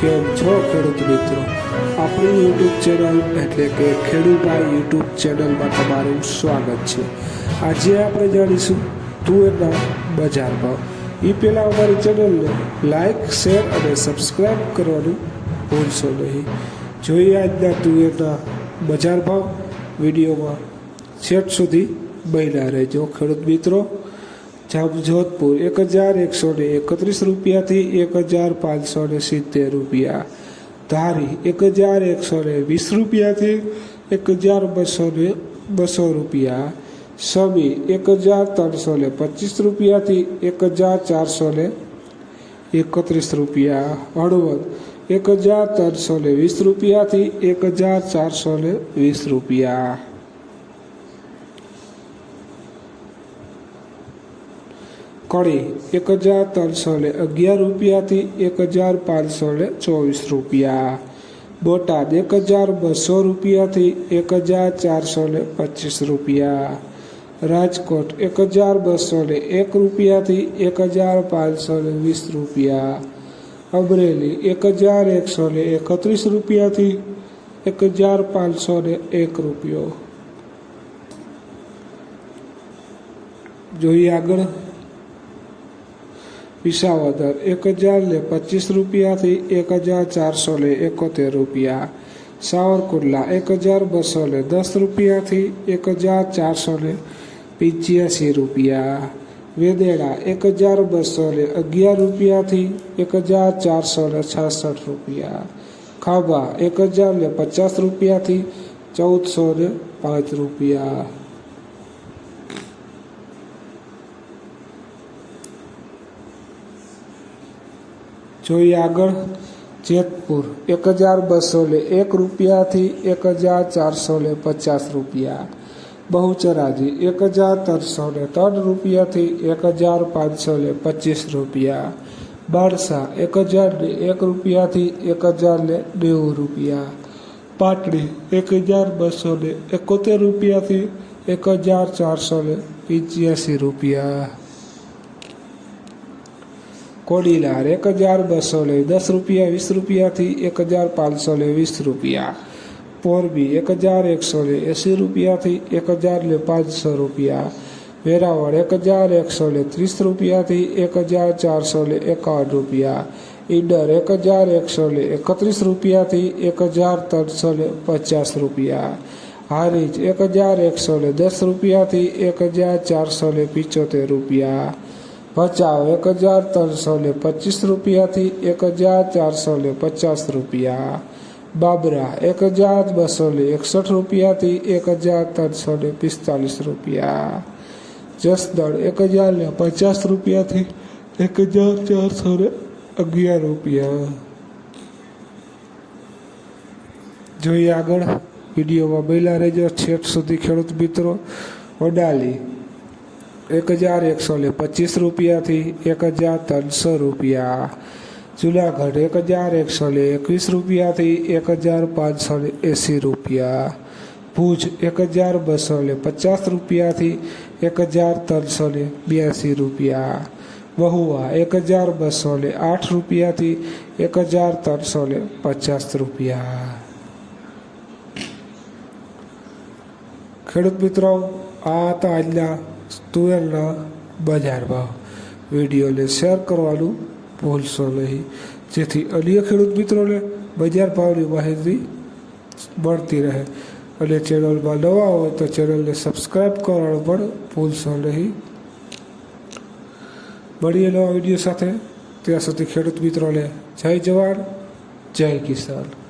કેમ છો ખેડૂત મિત્રો? આપણી યુટ્યુબ ચેનલ એટલે કે ખેડૂભાઈ યુટ્યુબ ચેનલમાં તમારું સ્વાગત છે. આજે આપણે જાણીશું તુવેરના બજાર ભાવ. એ પહેલાં અમારી ચેનલને લાઈક શેર અને સબસ્ક્રાઈબ કરવાનું ભૂલશો નહીં. જોઈએ આજના તુવેરના બજાર ભાવ. વિડીયોમાં છેટ સુધી બન્યા રહેજો ખેડૂત મિત્રો. જામજોધપુર એક હજાર એકસો ને એકત્રીસ રૂપિયાથી એક હજાર પાંચસો ને સિત્તેર રૂપિયા. ધારી એક હજાર એકસો ને વીસ રૂપિયાથી એક હજાર બસો ને બસો રૂપિયા. સમી એક હજાર ત્રણસો ને પચીસ રૂપિયાથી એક હજાર ચારસો ને એકત્રીસ રૂપિયા. હળવદ એક હજાર ત્રણસો ને વીસ રૂપિયાથી એક હજાર ચારસો ને વીસ રૂપિયા. કડી એક હજાર ત્રણસો ને અગિયાર રૂપિયાથી એક હજાર પાંચસો ને ચોવીસ રૂપિયા. બોટાદ એક હજાર બસો રૂપિયાથી એક હજાર ચારસો ને પચીસ રૂપિયા. રાજકોટ એક હજાર બસો ને એક રૂપિયાથી એક હજાર પાંચસો ને વીસ રૂપિયા. અમરેલી એક હજાર એકસો ને એકત્રીસ રૂપિયાથી એક હજાર પાંચસો ને એક રૂપિયો. જોઈએ આગળ. વિસાવદર એક હજાર ને પચીસ રૂપિયાથી એક હજાર ચારસો ને એકોતેર રૂપિયા. સાવરકુંડલા એક હજાર બસો ને દસ રૂપિયાથી એક હજાર ચારસો લે પંચ્યાસી રૂપિયા. વેદેડા એક હજાર બસો ને અગિયાર રૂપિયાથી એક હજાર ચારસો ને છાસઠ રૂપિયા. ખાબા એક હજાર ને પચાસ રૂપિયાથી ચૌદસો ને પાંચ રૂપિયા. જોઈએ આગળ. જેતપુર, એક હજાર બસો ને એક રૂપિયાથી એક હજાર ચારસો ને પચાસ રૂપિયા. બહુચરાજી, એક હજાર ત્રણસો ને ત્રણ રૂપિયાથી એક હજાર પાંચસો ને પચીસ રૂપિયા. બારસા એક હજાર એક રૂપિયાથી એક હજાર ને નેવું રૂપિયા. પાટડી, એક હજાર બસો ને એકોતેર રૂપિયાથી એક હજાર ચારસો ને પંચ્યાસી રૂપિયા. કોડીનાર એક હજાર બસો ને દસ રૂપિયા વીસ રૂપિયાથી એક હજાર પાંચસો ને વીસ રૂપિયા પોરબી એક હજાર એકસો ને એંસી રૂપિયાથી એક હજાર ને પાંચસો રૂપિયા વેરાવળ એક હજાર એકસો ને ત્રીસ રૂપિયાથી એક હજાર ચારસો ને એકાવન રૂપિયા ઈડર એક હજાર એકસો ને એકત્રીસ રૂપિયાથી એક હજાર ત્રણસો ને પચાસ રૂપિયા હારીજ એક હજાર એકસો ને દસ રૂપિયાથી એક હજાર ચારસો ને પિચોતેર રૂપિયા ભચાઉ એક હજાર ત્રણસો ને પચીસ રૂપિયાથી એક હજાર ચારસો ને પચાસ રૂપિયા. બાબરા, એક હજાર બસો ને એકસઠ રૂપિયાથી એક હજાર ત્રણસો ને પિસ્તાલીસ રૂપિયા. જસદણ, એક હજાર ને પચાસ રૂપિયાથી એક હજાર ચારસો ને અગિયાર રૂપિયા. જોઈએ આગળ, વિડીયોમાં બેલા રહેજો. છેક સુધી ખેડૂત મિત્રો, વડાલી. એક હજાર એકસો ને પચીસ રૂપિયાથી એક હજાર ત્રણસો રૂપિયા. જુનાગઢ એક હજાર એકસો ને એકવીસ રૂપિયાથી એક હજાર પાંચસો ને એંસી રૂપિયા. ભુજ એક હજાર બસો ને પચાસ રૂપિયાથી એક હજાર ત્રણસો ને બ્યાસી રૂપિયા. મહુવા એક હજાર બસો ને આઠ રૂપિયાથી એક હજાર ત્રણસો ને પચાસ રૂપિયા. ખેડૂત મિત્રો, આ હતા આજના તુવેરના બજાર ભાવ. વિડીયોને શેર કરવાનું ભૂલશો નહીં. જેથી અન્ય ખેડૂત મિત્રોને બજાર ભાવની માહિતી મળતી રહે. અને ચેનલમાં નવા હોય તો ચેનલને સબસ્ક્રાઈબ કરવાનું પણ ભૂલશો નહીં. મળીએ નવા વીડિયો સાથે. ત્યાં સુધી ખેડૂત મિત્રોને જય જવાન, જય કિસાન.